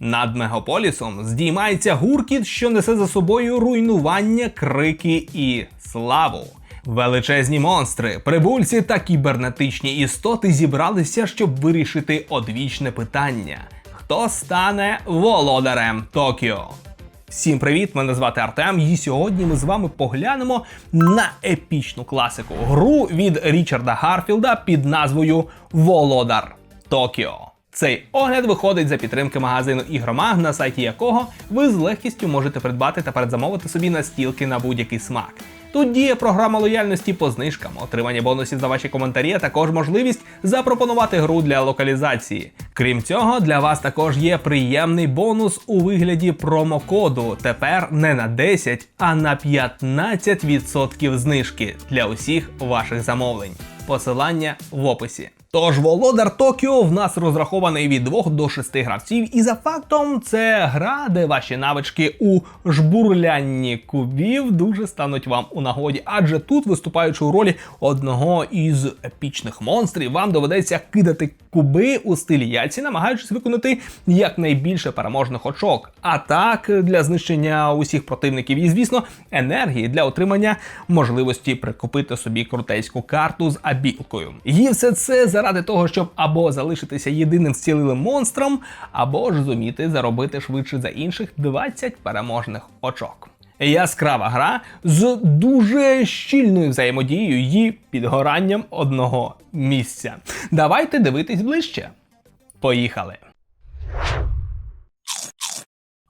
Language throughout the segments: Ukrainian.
Над мегаполісом здіймається гуркіт, що несе за собою руйнування, крики і славу. Величезні монстри, прибульці та кібернетичні істоти зібралися, щоб вирішити одвічне питання: хто стане володарем Токіо? Всім привіт! Мене звати Артем, і сьогодні ми з вами поглянемо на епічну класику гру від Річарда Гарфілда під назвою Володар Токіо. Цей огляд виходить за підтримки магазину Ігромаг, на сайті якого ви з легкістю можете придбати та передзамовити собі настілки на будь-який смак. Тут діє програма лояльності по знижкам, отримання бонусів за ваші коментарі, а також можливість запропонувати гру для локалізації. Крім цього, для вас також є приємний бонус у вигляді промокоду. Тепер не на 10, а на 15% знижки для усіх ваших замовлень. Посилання в описі. Тож володар Токіо в нас розрахований від 2 до 6 гравців, і за фактом це гра, де ваші навички у жбурлянні кубів дуже стануть вам у нагоді. Адже тут, виступаючи у ролі одного із епічних монстрів, вам доведеться кидати куби у стилі яйці, намагаючись виконати якнайбільше переможних очок. А так для знищення усіх противників і, звісно, енергії для отримання можливості прикупити собі крутейську карту з абілкою. І все це заради того, щоб або залишитися єдиним зцілилим монстром, або ж зуміти заробити швидше за інших 20 переможних очок. Яскрава гра з дуже щільною взаємодією і підгоранням одного місця. Давайте дивитись ближче. Поїхали!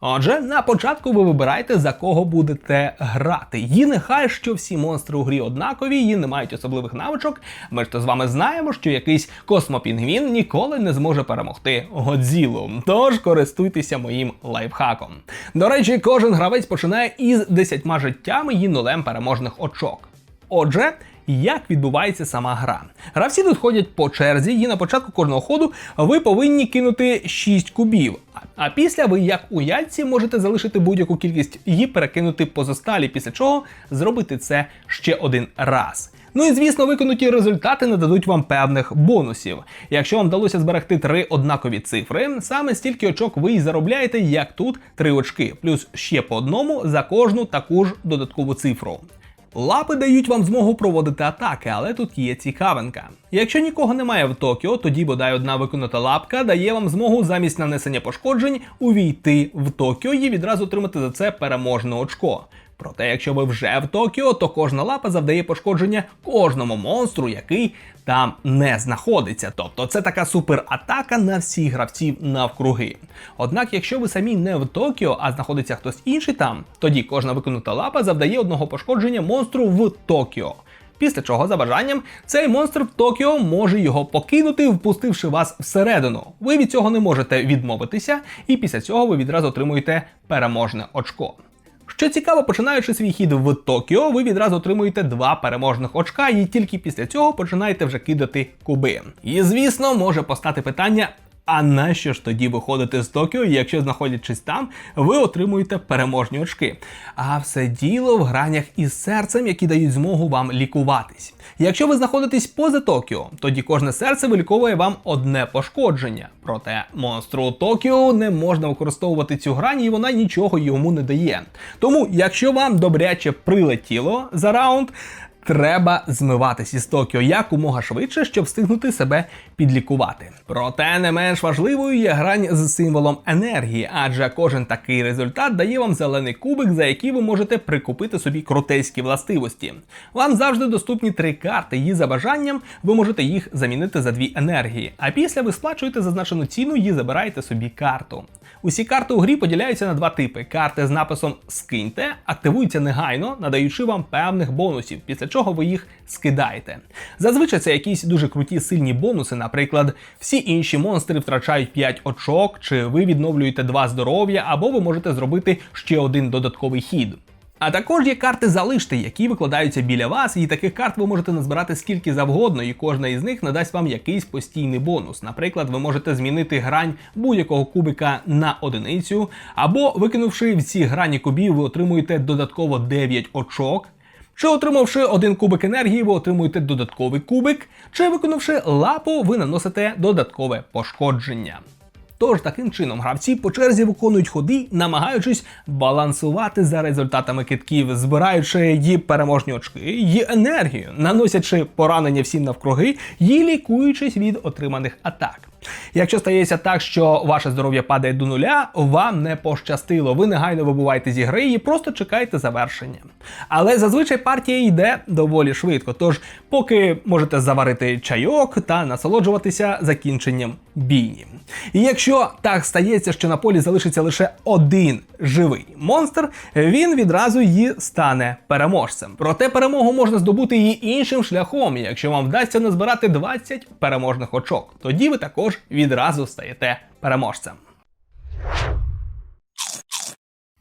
Отже, на початку ви вибираєте за кого будете грати. І нехай що всі монстри у грі однакові, і не мають особливих навичок. Ми ж то з вами знаємо, що якийсь космопінгвін ніколи не зможе перемогти Годзілу. Тож користуйтеся моїм лайфхаком. До речі, кожен гравець починає із 10 життями і нулем переможних очок. Отже, як відбувається сама гра? Гравці тут ходять по черзі, і на початку кожного ходу ви повинні кинути 6 кубів. А після ви, як у яйці, можете залишити будь-яку кількість і перекинути позосталі, після чого зробити це ще один раз. Ну і звісно, виконуті результати нададуть вам певних бонусів. Якщо вам вдалося зберегти три однакові цифри, саме стільки очок ви й заробляєте, як тут три очки, плюс ще по одному за кожну таку ж додаткову цифру. Лапи дають вам змогу проводити атаки, але тут є цікавинка. Якщо нікого немає в Токіо, тоді бодай одна виконана лапка дає вам змогу замість нанесення пошкоджень увійти в Токіо і відразу отримати за це переможне очко. Проте, якщо ви вже в Токіо, то кожна лапа завдає пошкодження кожному монстру, який там не знаходиться. Тобто це така суператака на всіх гравців навкруги. Однак, якщо ви самі не в Токіо, а знаходиться хтось інший там, тоді кожна виконута лапа завдає одного пошкодження монстру в Токіо. Після чого, за бажанням, цей монстр в Токіо може його покинути, впустивши вас всередину. Ви від цього не можете відмовитися, і після цього ви відразу отримуєте переможне очко. Що цікаво, починаючи свій хід в Токіо, ви відразу отримуєте два переможних очка, і тільки після цього починаєте вже кидати куби. І звісно, може постати питання. А нащо ж тоді виходити з Токіо, якщо знаходячись там, ви отримуєте переможні очки? А все діло в гранях із серцем, які дають змогу вам лікуватись. Якщо ви знаходитесь поза Токіо, тоді кожне серце виліковує вам одне пошкодження. Проте монстру Токіо не можна використовувати цю грань, і вона нічого йому не дає. Тому, якщо вам добряче прилетіло за раунд, Треба змиватись із Токіо якомога швидше, щоб встигнути себе підлікувати. Проте не менш важливою є грань з символом енергії, адже кожен такий результат дає вам зелений кубик, за який ви можете прикупити собі крутейські властивості. Вам завжди доступні три карти, і за бажанням ви можете їх замінити за дві енергії. А після ви сплачуєте зазначену ціну і забираєте собі карту. Усі карти у грі поділяються на два типи: карти з написом Скиньте активуються негайно, надаючи вам певних бонусів, після чого ви їх скидаєте. Зазвичай це якісь дуже круті сильні бонуси, наприклад, всі інші монстри втрачають 5 очок, чи ви відновлюєте 2 здоров'я, або ви можете зробити ще один додатковий хід. А також є карти залишти, які викладаються біля вас, і таких карт ви можете назбирати скільки завгодно, і кожна із них надасть вам якийсь постійний бонус. Наприклад, ви можете змінити грань будь-якого кубика на одиницю, або викинувши всі грані кубів, ви отримуєте додатково 9 очок. Чи отримавши один кубик енергії, ви отримуєте додатковий кубик, чи виконавши лапу, ви наносите додаткове пошкодження. Тож таким чином гравці по черзі виконують ходи, намагаючись балансувати за результатами китків, збираючи її переможні очки, її енергію, наносячи поранення всім навкруги і лікуючись від отриманих атак. Якщо стається так, що ваше здоров'я падає до нуля, вам не пощастило. Ви негайно вибуваєте зі гри і просто чекаєте завершення. Але зазвичай партія йде доволі швидко, тож поки можете заварити чайок та насолоджуватися закінченням бійні. І якщо так стається, що на полі залишиться лише один живий монстр, він відразу її стане переможцем. Проте перемогу можна здобути і іншим шляхом, якщо вам вдасться назбирати 20 переможних очок. Тоді ви також відразу стаєте переможцем.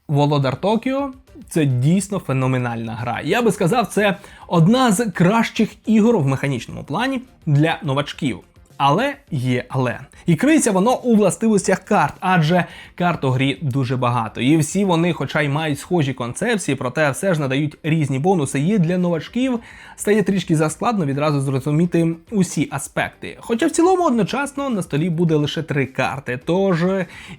Володар Токіо це дійсно феноменальна гра. Я би сказав, це одна з кращих ігор в механічному плані для новачків. Але є але. І криється воно у властивостях карт, адже карт у грі дуже багато. І всі вони, хоча й мають схожі концепції, проте все ж надають різні бонуси. І для новачків стає трішки заскладно відразу зрозуміти усі аспекти. Хоча в цілому одночасно на столі буде лише три карти, тож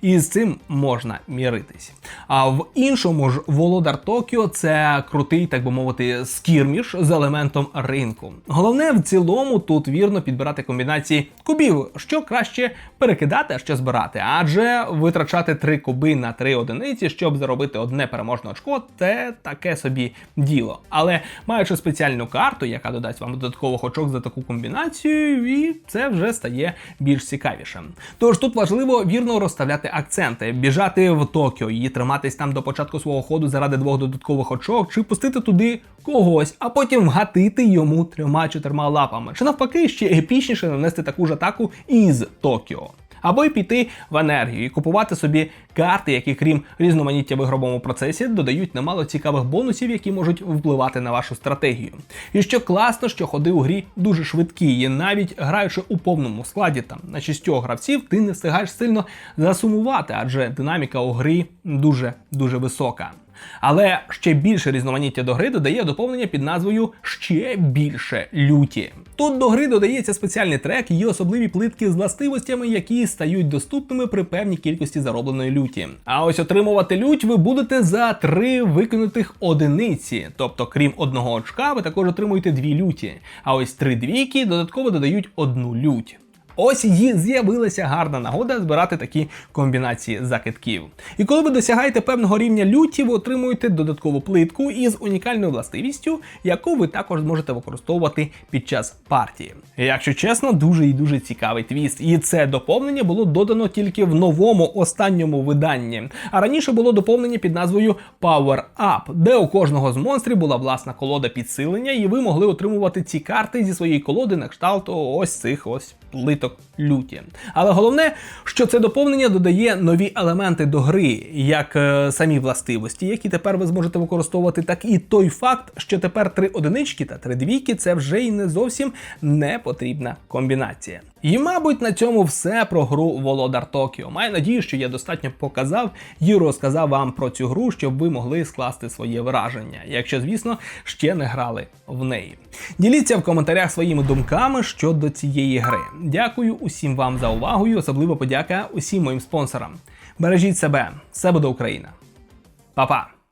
із цим можна міритись. А в іншому ж Володар Токіо це крутий, так би мовити, скірміш з елементом ринку. Головне в цілому тут вірно підбирати комбінації кубів, що краще перекидати, а що збирати, адже витрачати три куби на три одиниці, щоб заробити одне переможне очко, це таке собі діло. Але маючи спеціальну карту, яка додасть вам додаткових очок за таку комбінацію, і це вже стає більш цікавішим. Тож тут важливо вірно розставляти акценти, біжати в Токіо і триматись там до початку свого ходу заради двох додаткових очок, чи пустити туди когось, а потім вгатити йому трьома-чотирма лапами, чи навпаки ще епічніше нанести таку ж атаку із Токіо. Або й піти в енергію і купувати собі карти, які, крім різноманіття в ігровому процесі, додають немало цікавих бонусів, які можуть впливати на вашу стратегію. І що класно, що ходи у грі дуже швидкі, і навіть граючи у повному складі там на шістьох гравців, ти не встигаєш сильно засумувати, адже динаміка у грі дуже дуже висока. Але ще більше різноманіття до гри додає доповнення під назвою Ще більше люті. Тут до гри додається спеціальний трек і особливі плитки з властивостями, які стають доступними при певній кількості заробленої люті. А ось отримувати лють ви будете за три викинутих одиниці. Тобто, крім одного очка, ви також отримуєте дві люті. А ось три двійки додатково додають одну лють. Ось і з'явилася гарна нагода збирати такі комбінації закитків. І коли ви досягаєте певного рівня люті, ви отримуєте додаткову плитку із унікальною властивістю, яку ви також зможете використовувати під час партії. Якщо чесно, дуже і дуже цікавий твіст. І це доповнення було додано тільки в новому останньому виданні. А раніше було доповнення під назвою Power Up, де у кожного з монстрів була власна колода підсилення, і ви могли отримувати ці карти зі своєї колоди на кшталт ось цих ось плиток люті. Але головне, що це доповнення додає нові елементи до гри, як е, самі властивості, які тепер ви зможете використовувати, так і той факт, що тепер три одинички та три двійки це вже й не зовсім не потрібна комбінація. І, мабуть, на цьому все про гру Володар Токіо. Маю надію, що я достатньо показав і розказав вам про цю гру, щоб ви могли скласти своє враження, якщо, звісно, ще не грали в неї. Діліться в коментарях своїми думками щодо цієї гри. Дякую усім вам за увагу і особливо подяка усім моїм спонсорам. Бережіть себе, все буде Україна. Па-па!